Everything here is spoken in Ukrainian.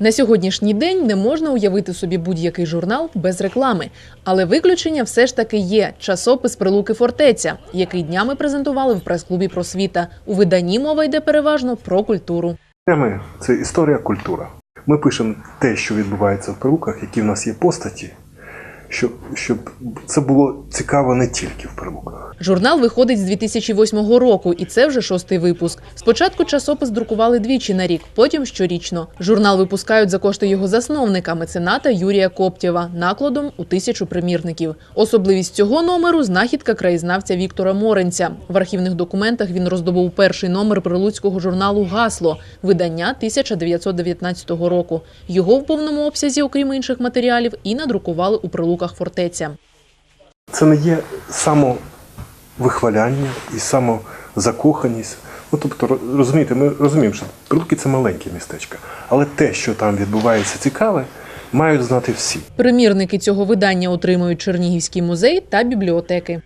На сьогоднішній день не можна уявити собі будь-який журнал без реклами, але виключення все ж таки є часопис Прилуки Фортеця, який днями презентували в прес-клубі Просвіта. У виданні мова йде переважно про культуру. Теми це історія, культура. Ми пишемо те, що відбувається в прилуках, які в нас є постаті, щоб, щоб це було цікаво не тільки в перуках. Журнал виходить з 2008 року, і це вже шостий випуск. Спочатку часопис друкували двічі на рік, потім щорічно. Журнал випускають за кошти його засновника, мецената Юрія Коптєва, накладом у тисячу примірників. Особливість цього номеру знахідка краєзнавця Віктора Моренця. В архівних документах він роздобув перший номер прилуцького журналу Гасло, видання 1919 року. Його в повному обсязі, окрім інших матеріалів, і надрукували у прилуках фортеця. Це не є самовихваляння і самозакоханість. Ну, тобто, розумієте, ми розуміємо, що Прилуки це маленьке містечко, але те, що там відбувається цікаве, мають знати всі. Примірники цього видання отримують Чернігівський музей та бібліотеки.